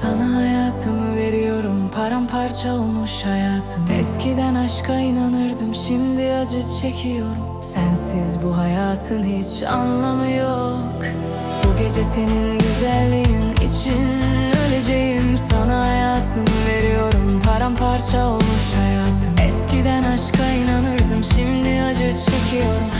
Sana hayatımı veriyorum. Paramparça olmuş hayatım. Eskiden aşka inanırdım şimdi acı çekiyorum. Sensiz bu hayatın hiç anlamı yok. Bu gece senin güzelliğin için öleceğim. Sana hayatımı veriyorum. Paramparça olmuş hayatım. Eskiden aşka inanırdım şimdi acı çekiyorum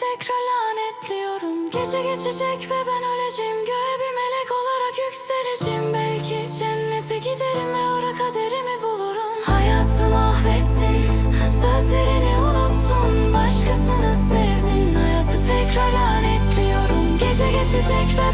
tekrar lanetliyorum. Gece geçecek ve ben öleceğim. Göğe bir melek olarak yükseleceğim. Belki cennete giderim ve orada kaderimi bulurum. Hayatı mahvettin, sözlerini unuttun, başkasını sevdin. Hayatı tekrar lanetliyorum. Gece geçecek ve